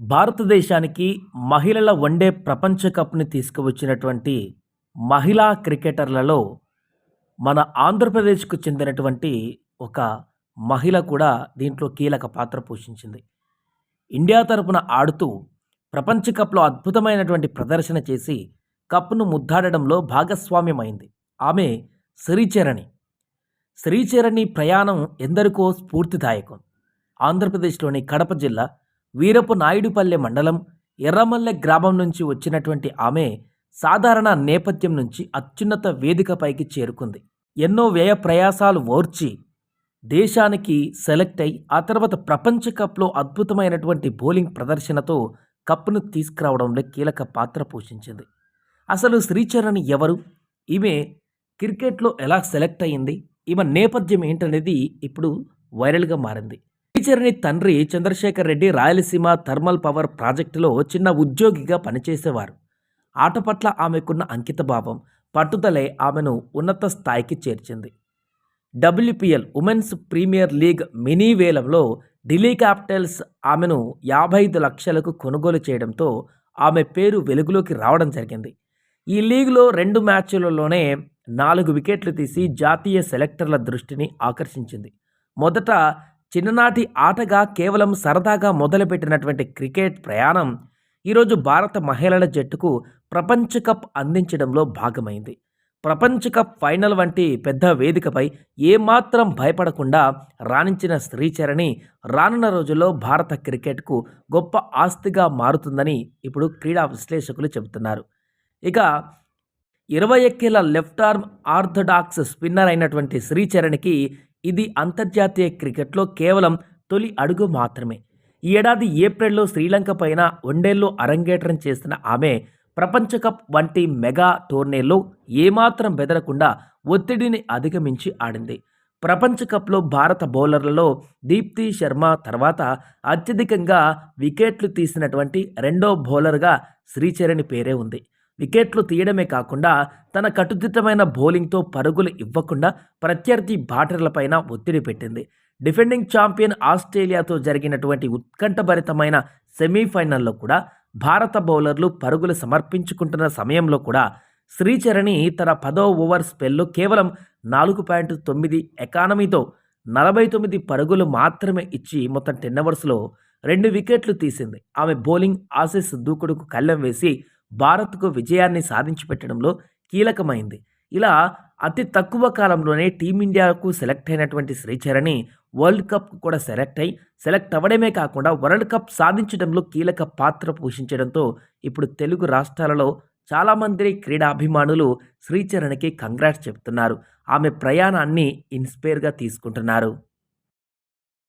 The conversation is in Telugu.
భారతదేశానికి మహిళల వన్డే ప్రపంచ కప్ని తీసుకువచ్చినటువంటి మహిళా క్రికెటర్లలో మన ఆంధ్రప్రదేశ్కు చెందినటువంటి ఒక మహిళ కూడా దీంట్లో కీలక పాత్ర పోషించింది. ఇండియా తరపున ఆడుతూ ప్రపంచ కప్లో అద్భుతమైనటువంటి ప్రదర్శన చేసి కప్ను ముద్దాడడంలో భాగస్వామ్యమైంది. ఆమె శ్రీచరణి. శ్రీచరణి ప్రయాణం ఎందరికో స్ఫూర్తిదాయకం. ఆంధ్రప్రదేశ్లోని కడప జిల్లా వీరపు నాయుడుపల్లె మండలం ఎర్రమల్లె గ్రామం నుంచి వచ్చినటువంటి ఆమె సాధారణ నేపథ్యం నుంచి అత్యున్నత వేదికపైకి చేరుకుంది. ఎన్నో వ్యయ ప్రయాసాలు ఓర్చి దేశానికి సెలెక్ట్ అయి ఆ తర్వాత ప్రపంచ కప్లో అద్భుతమైనటువంటి బౌలింగ్ ప్రదర్శనతో కప్ను తీసుకురావడంలో కీలక పాత్ర పోషించింది. అసలు శ్రీచరణ్ ఎవరు? ఈమె క్రికెట్లో ఎలా సెలెక్ట్ అయ్యింది ఈమె నేపథ్యం ఏంటనేది ఇప్పుడు వైరల్గా మారింది. టీచర్ని తండ్రి చంద్రశేఖర్ రెడ్డి రాయలసీమ థర్మల్ పవర్ ప్రాజెక్టులో చిన్న ఉద్యోగిగా పనిచేసేవారు. ఆట పట్ల ఆమెకున్న అంకితభావం పట్టుదలే ఆమెను ఉన్నత స్థాయికి చేర్చింది. WPL women's premier league mini వేలంలో ఢిల్లీ క్యాపిటల్స్ ఆమెను యాభై ఐదు లక్షలకు కొనుగోలు చేయడంతో ఆమె పేరు వెలుగులోకి రావడం జరిగింది. ఈ లీగ్లో రెండు మ్యాచ్లలోనే నాలుగు వికెట్లు తీసి జాతీయ సెలెక్టర్ల దృష్టిని ఆకర్షించింది. మొదట చిన్ననాటి ఆటగా కేవలం సరదాగా మొదలుపెట్టినటువంటి క్రికెట్ ప్రయాణం ఈరోజు భారత మహిళల జట్టుకు ప్రపంచ కప్ అందించడంలో భాగమైంది. ప్రపంచ కప్ ఫైనల్ వంటి పెద్ద వేదికపై ఏమాత్రం భయపడకుండా రాణించిన శ్రీచరణి రానున్న రోజుల్లో భారత క్రికెట్కు గొప్ప ఆస్తిగా మారుతుందని ఇప్పుడు క్రీడా విశ్లేషకులు చెబుతున్నారు. ఇక ఇరవై ఎక్కేల లెఫ్ట్ ఆర్మ్ ఆర్థడాక్స్ స్పిన్నర్ అయినటువంటి శ్రీచరణ్కి ఇది అంతర్జాతీయ క్రికెట్లో కేవలం తొలి అడుగు మాత్రమే. ఈ ఏడాది ఏప్రిల్లో శ్రీలంక పైన వన్డేల్లో అరంగేట్రం చేసిన ఆమె ప్రపంచ కప్ వంటి మెగా టోర్నీలో ఏమాత్రం బెదరకుండా ఒత్తిడిని అధిగమించి ఆడింది. ప్రపంచ కప్లో భారత బౌలర్లలో దీప్తి శర్మ తర్వాత అత్యధికంగా వికెట్లు తీసినటువంటి రెండో బౌలర్గా శ్రీచరణి పేరే ఉంది. వికెట్లు తీయడమే కాకుండా తన కట్టుదిట్టమైన బౌలింగ్తో పరుగులు ఇవ్వకుండా ప్రత్యర్థి బాటర్లపైన ఒత్తిడి పెట్టింది. డిఫెండింగ్ ఛాంపియన్ ఆస్ట్రేలియాతో జరిగినటువంటి ఉత్కంఠభరితమైన సెమీఫైనల్లో కూడా భారత బౌలర్లు పరుగులు సమర్పించుకుంటున్న సమయంలో కూడా శ్రీచరణి తన పదో ఓవర్ స్పెల్లో కేవలం నాలుగు పాయింట్ తొమ్మిది ఎకానమీతో నలభై తొమ్మిది పరుగులు మాత్రమే ఇచ్చి మొత్తం టెన్ అవర్స్లో రెండు వికెట్లు తీసింది. ఆమె బౌలింగ్ ఆసీస్ దూకుడుకు కళ్ళెం వేసి భారత్కు విజయాన్ని సాధించి పెట్టడంలో కీలకమైంది. ఇలా అతి తక్కువ కాలంలోనే టీమిండియాకు సెలెక్ట్ అయినటువంటి శ్రీచరణి వరల్డ్ కప్ కూడా సెలెక్ట్ అయి సెలెక్ట్ అవ్వడమే కాకుండా వరల్డ్ కప్ సాధించడంలో కీలక పాత్ర పోషించడంతో ఇప్పుడు తెలుగు రాష్ట్రాలలో చాలామంది క్రీడాభిమానులు శ్రీచరణ్కి కంగ్రాట్స్ చెప్తున్నారు. ఆమె ప్రయాణాన్ని ఇన్స్పైర్గా తీసుకుంటున్నారు.